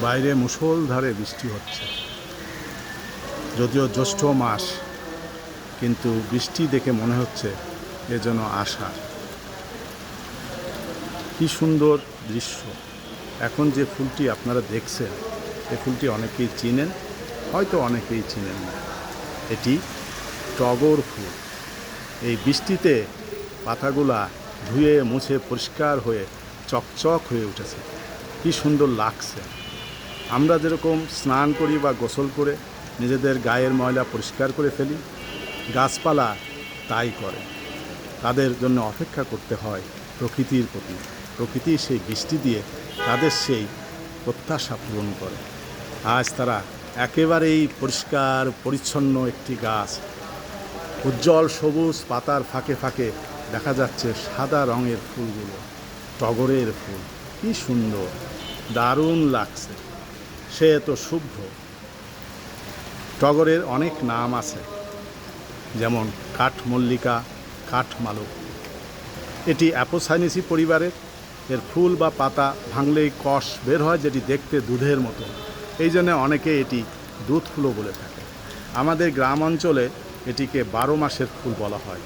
বাইরে মুষলধারে বৃষ্টি হচ্ছে। যদিও জ্যৈষ্ঠ মাস, কিন্তু বৃষ্টি দেখে মনে হচ্ছে এ যেন আষাঢ়। কি সুন্দর দৃশ্য। এখন যে ফুলটি আপনারা দেখছেন এই ফুলটি অনেকেই চিনেন, হয়তো অনেকেই চিনেন না। এটি টগর ফুল। এই বৃষ্টিতে পাতাগুলা ধুয়ে মুছে পরিষ্কার হয়ে চকচক হয়ে উঠেছে। কি সুন্দর লাগছে। আমরা যেরকম স্নান করি বা গোসল করে নিজেদের গায়ের ময়লা পরিষ্কার করে ফেলি, গাছপালা তাই করে। তাদের জন্য অপেক্ষা করতে হয় প্রকৃতির প্রতি। প্রকৃতি সেই বৃষ্টি দিয়ে তাদের সেই প্রত্যাশা পূরণ করে। আজ তারা একেবারেই পরিষ্কার, পরিচ্ছন্ন একটি গাছ। উজ্জ্বল সবুজ পাতার ফাঁকে ফাঁকে দেখা যাচ্ছে সাদা রঙের ফুলগুলো, টগরের ফুল। কি সুন্দর, দারুণ লাগছে। সে তো শুভ্র টগরের অনেক নাম আছে, যেমন কাঠমল্লিকা কাঠমালক এটি অ্যাপোসাইনিসি পরিবারের, এর ফুল বা পাতা ভাঙলেই কষ বের হয় যেটি দেখতে দুধের মতো। এই জন্য অনেকে এটি দুধ ফুলও বলে থাকে। আমাদের গ্রাম অঞ্চলে এটিকে বারো মাসের ফুল বলা হয়,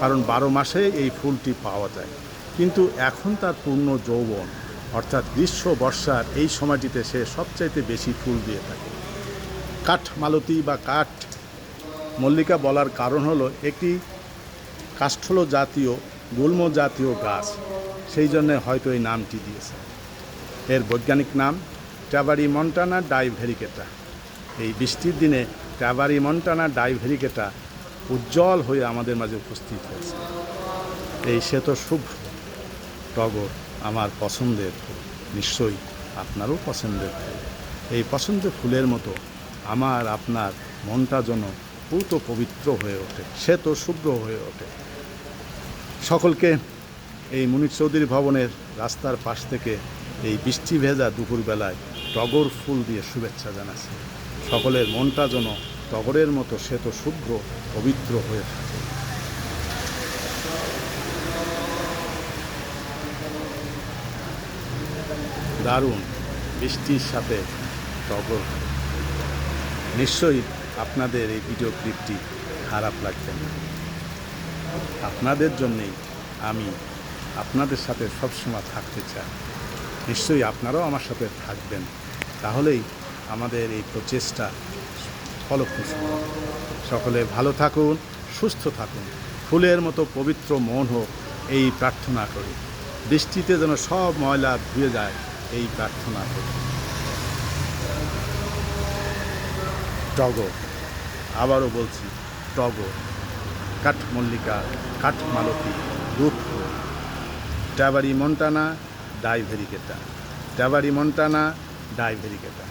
কারণ বারো মাসে এই ফুলটি পাওয়া যায়। কিন্তু এখন তার পূর্ণ যৌবন। অর্থাৎ গ্রীষ্ম, বর্ষার এই সময়টিতে সে সবচাইতে বেশি ফুল দিয়ে থাকে। কাঠ মালতী বা কাঠ মল্লিকা বলার কারণ হলো একটি কাষ্ঠল জাতীয়, গুল্ম জাতীয় গাছ। সেই জন্যে হয়তো এই নামটি দিয়েছে। এর বৈজ্ঞানিক নাম ট্যাবারি মন্টানা ডাইভেরিকেটা। এই বৃষ্টির দিনে ট্যাবারি মন্টানা ডাইভেরিকেটা উজ্জ্বল হয়ে আমাদের মাঝে উপস্থিত হয়েছে। এই শ্বেত শুভ্র টগর আমার পছন্দের, নিশ্চয়ই আপনারও পছন্দের ফুল। এই পছন্দের ফুলের মতো আমার, আপনার মনটা যেন পূত পবিত্র হয়ে ওঠে, সে তো শুভ্র হয়ে ওঠে। সকলকে এই মুনির চৌধুরী ভবনের রাস্তার পাশ থেকে এই বৃষ্টি ভেজা দুপুরবেলায় টগর ফুল দিয়ে শুভেচ্ছা জানাচ্ছি। সকলের মনটা যেন টগরের মতো শ্বেত শুভ্র, পবিত্র হয়ে থাকে। দারুণ বৃষ্টির সাথে টগর। নিশ্চয়ই আপনাদের এই ভিডিও ক্লিপটি খারাপ লাগবে না। আপনাদের জন্যেই আমি আপনাদের সাথে সবসময় থাকতে চাই। নিশ্চয়ই আপনারাও আমার সাথে থাকবেন। তাহলেই আমাদের এই প্রচেষ্টা ফলপ্রসূ সকলে ভালো থাকুন, সুস্থ থাকুন। ফুলের মতো পবিত্র মন হোক, এই প্রার্থনা করি। বৃষ্টিতে যেন সব ময়লা ধুয়ে যায় এই প্রার্থনা করি টগর। আবারও বলছি টগর। কাঠমল্লিকা কাঠমালতী ফুল ট্যাবারি মন্টানা ডাইভেরিকেটা ট্যাবারি মন্টানা ডাইভেরিকেটা